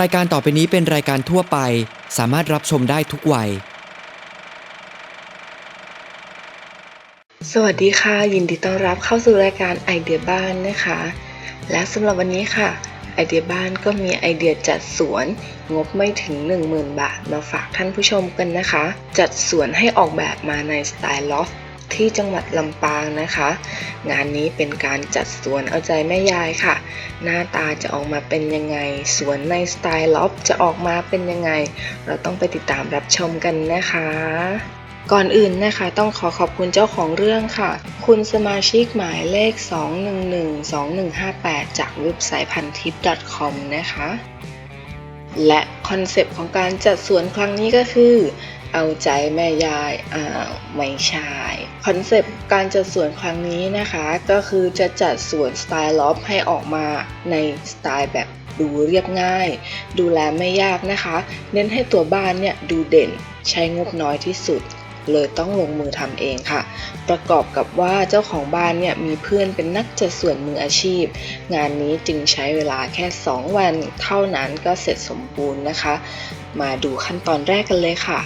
รายการต่อไปนี้เป็นรายการทั่วไป สามารถรับชมได้ทุกวัย สวัสดีค่ะ ยินดีต้อนรับเข้าสู่รายการไอเดียบ้านนะคะ และสำหรับวันนี้ค่ะ ไอเดียบ้านก็มีไอเดียจัดสวนงบไม่ถึง 10,000 บาท มาฝากท่านผู้ชมกันนะคะ จัดสวนให้ออกแบบมาในสไตล์ลอฟ ที่จังหวัดลำปางนะคะ งานนี้เป็นการจัดสวนเอาใจแม่ยายค่ะ หน้าตาจะออกมาเป็นยังไง สวนในสไตล์ลอฟจะออกมาเป็นยังไง เราต้องไปติดตามรับชมกันนะคะ ก่อนอื่นนะคะต้องขอขอบคุณเจ้าของเรื่องค่ะ คุณสมาชิกหมายเลข 2112158 จากเว็บไซต์พันทิป .com นะคะและคอนเซปต์ของการจัดสวนครั้งนี้ก็คือ เอาใจแม่ยายอ้าวไม่ใช่คอนเซปต์การจัดสวนครั้งนี้นะคะ ก็คือจะจัดสวนสไตล์ล็อบให้ออกมาในสไตล์แบบดูเรียบง่าย ดูแลไม่ยากนะคะ เน้นให้ตัวบ้านเนี่ยดูเด่นใช้งบน้อยที่สุด เลยต้องลงมือทำเองค่ะ ประกอบกับว่าเจ้าของบ้านเนี่ยมีเพื่อนเป็นนักจัดสวนมืออาชีพ งานนี้จึงใช้เวลาแค่ 2 วัน เท่านั้นก็เสร็จสมบูรณ์นะคะ มาดูขั้นตอนแรกกันเลยค่ะ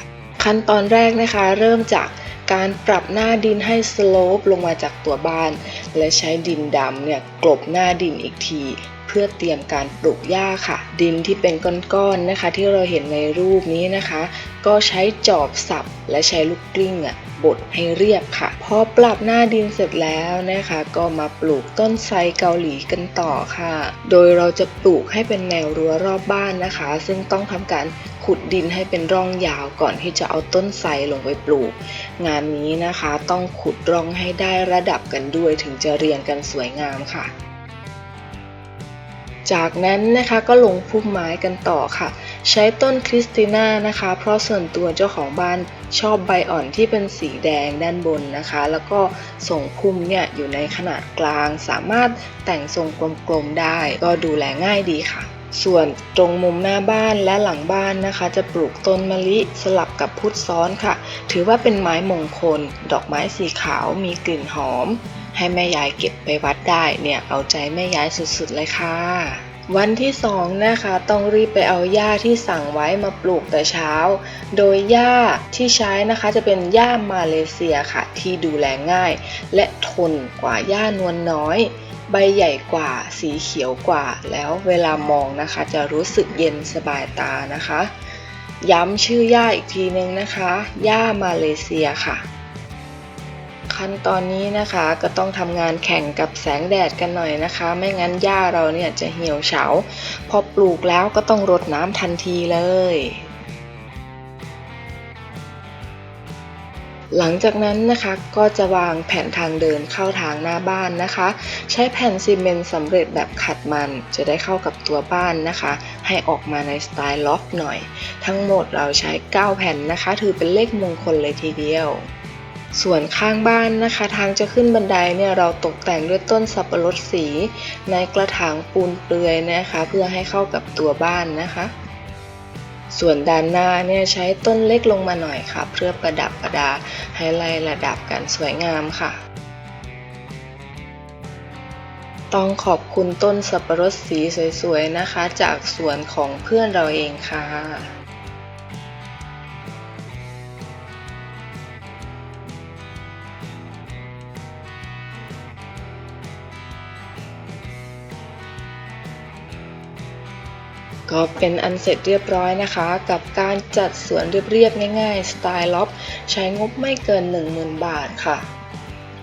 ขั้นตอนแรกนะคะ เริ่มจากการปรับหน้าดินให้สโลปลงมาจากตัวบ้าน และใช้ดินดำเนี่ยกลบหน้าดินอีกที เพื่อเตรียมการปลูกหญ้าค่ะ ดินที่เป็นก้อนๆนะคะ ที่เราเห็นในรูปนี้นะคะ ก็ใช้จอบสับและใช้ลูกกลิ้งอะบดให้เรียบค่ะ พอปรับหน้าดินเสร็จแล้วนะคะ ก็มาปลูกต้นไทรเกาหลีกันต่อค่ะ โดยเราจะปลูกให้เป็นแนวรั้วรอบบ้านนะคะ ซึ่งต้องทำการขุดดินให้เป็นร่องยาวก่อนที่จะเอาต้นไทรลงไปปลูก งานนี้นะคะต้องขุดร่องให้ได้ระดับกันด้วยถึงจะเรียงกันสวยงามค่ะ จากนั้นนะคะก็ลงพุ่มไม้กันต่อค่ะ ใช้ต้นคริสติน่านะคะ เพราะส่วนตัวเจ้าของบ้านชอบใบอ่อนที่เป็นสีแดงด้านบนนะคะ แล้วก็ส่งพุ่มเนี่ยอยู่ในขนาดกลาง สามารถแต่งทรงกลมๆได้ ก็ดูแลง่ายดีค่ะ ส่วนตรงมุมหน้าบ้านและหลังบ้านนะคะ จะปลูกต้นมะลิสลับกับพุทธซ้อนค่ะ ถือว่าเป็นไม้มงคล ดอกไม้สีขาวมีกลิ่นหอม ให้แม่ยายเก็บไปวัดได้เนี่ยเอาใจแม่ยายสุดๆเลยค่ะ วันที่สองนะคะต้องรีบไปเอาหญ้าที่สั่งไว้มาปลูกแต่เช้า โดยหญ้าที่ใช้นะคะจะเป็นหญ้ามาเลเซียค่ะ ที่ดูแลง่าย และทนกว่าหญ้านวลน้อยใบใหญ่กว่าสีเขียวกว่า แล้วเวลามองนะคะ จะรู้สึกเย็นสบายตานะคะ ย้ำชื่อหญ้าอีกทีนึงนะคะหญ้ามาเลเซียค่ะ ขั้นตอนนี้นะคะก็ต้องทำงานแข่งกับแสงแดดกันหน่อยนะคะ ไม่งั้นหญ้าเราเนี่ยจะเหี่ยวเฉา พอปลูกแล้วก็ต้องรดน้ำทันทีเลยหลังจากนั้นนะคะก็จะวางแผ่นทางเดินเข้าทางหน้าบ้านนะคะ ใช้แผ่นซีเมนต์สำเร็จแบบขัดมันจะได้เข้ากับตัวบ้านนะคะ ให้ออกมาในสไตล์ล็อกหน่อย ทั้งหมดเราใช้ 9 แผ่นนะคะ ถือเป็นเลขมงคลเลยทีเดียว ส่วนข้างบ้านนะคะ ทางจะขึ้นบันไดเนี่ยเราตกแต่งด้วยต้นสับปะรดสี ในกระถางปูนเปลือยนะคะ เพื่อให้เข้ากับตัวบ้านนะคะ ส่วนด้านหน้าเนี่ยใช้ต้นเล็กลงมาหน่อยค่ะ เพื่อประดับประดาให้ไล่ระดับกันสวยงามค่ะต้องขอบคุณต้นสับปะรดสีสวยๆนะคะ จากสวนของเพื่อนเราเองค่ะ ก็เป็นอันเสร็จเรียบร้อยนะคะ กับการจัดสวนเรียบๆง่ายๆ สไตล์ล็อบใช้งบไม่เกิน 10,000 บาทค่ะ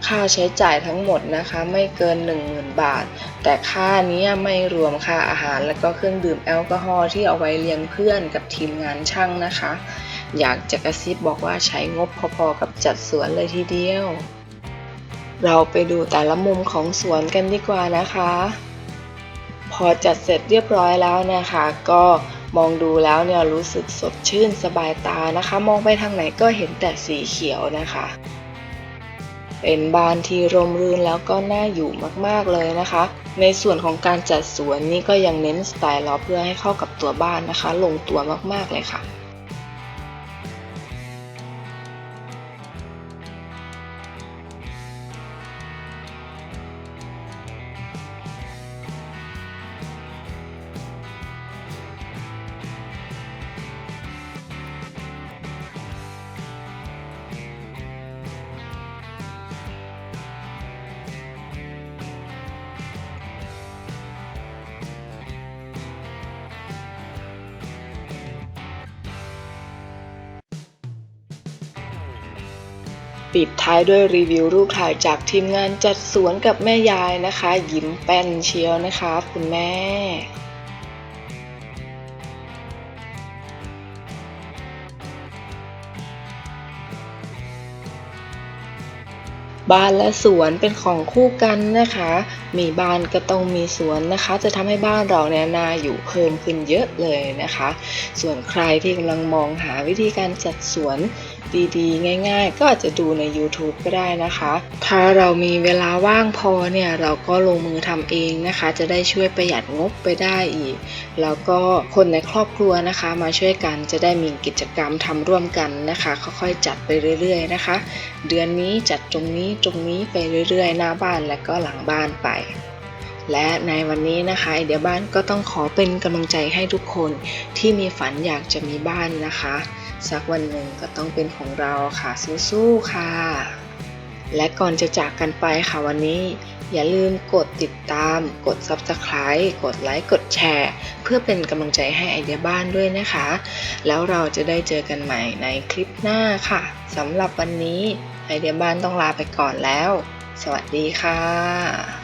ค่าใช้จ่ายทั้งหมดนะคะไม่เกิน 10,000 บาท แต่ค่านี้ไม่รวมค่าอาหาร และก็เครื่องดื่มแอลกอฮอล์ที่เอาไว้เลี้ยงเพื่อนกับทีมงานช่างนะคะ อยากจะกระซิบบอกว่าใช้งบพอๆกับจัดสวนเลยทีเดียว เราไปดูแต่ละมุมของสวนกันดีกว่านะคะ พอจัดเสร็จเรียบร้อยแล้วนะคะ ก็มองดูแล้วเนี่ยรู้สึกสดชื่นสบายตานะคะ มองไปทางไหนก็เห็นแต่สีเขียวนะคะ เป็นบ้านที่ร่มรื่นแล้วก็น่าอยู่มากๆเลยนะคะ ในส่วนของการจัดสวนนี่ก็ยังเน้นสไตล์ล็อเพื่อให้เข้ากับตัวบ้านนะคะ ลงตัวมากๆเลยค่ะ ปิดท้ายด้วยรีวิวรูปถ่ายจากทีมงานจัดสวนกับแม่ยายนะคะ ยิ้มแป้นเชียวนะคะ คุณแม่บ้านและสวนเป็นของคู่กันนะคะ มีบ้านก็ต้องมีสวนนะคะ จะทำให้บ้านเราเนี่ยนาอยู่เพิ่มขึ้นเยอะเลยนะคะ ส่วนใครที่กำลังมองหาวิธีการจัดสวนดีๆ ง่าย ๆ ก็อาจจะดูใน YouTube ก็ได้นะคะ ถ้าเรามีเวลาว่างพอเนี่ย เราก็ลงมือทำเองนะคะ จะได้ช่วยประหยัดงบไปได้อีก แล้วก็คนในครอบครัวนะคะ มาช่วยกันจะได้มีกิจกรรมทำร่วมกันนะคะ ค่อยๆ จัดไปเรื่อย ๆ นะคะ เดือนนี้จัดตรงนี้ตรงนี้ไปเรื่อย ๆ หน้าบ้านและก็หลังบ้านไปและในวันนี้นะคะไอเดียบ้านก็ต้องขอเป็นกำลังใจให้ทุกคนที่มีฝันอยากจะมีบ้านนะคะ สักวันหนึ่งก็ต้องเป็นของเราค่ะสู้ๆค่ะ และก่อนจะจากกันไปค่ะวันนี้ อย่าลืมกดติดตาม กด Subscribe กดไลค์กดแชร์ เพื่อเป็นกำลังใจให้ไอเดียบ้านด้วยนะคะ แล้วเราจะได้เจอกันใหม่ในคลิปหน้าค่ะสำหรับวันนี้ไอเดียบ้านต้องลาไปก่อนแล้ว สวัสดีค่ะ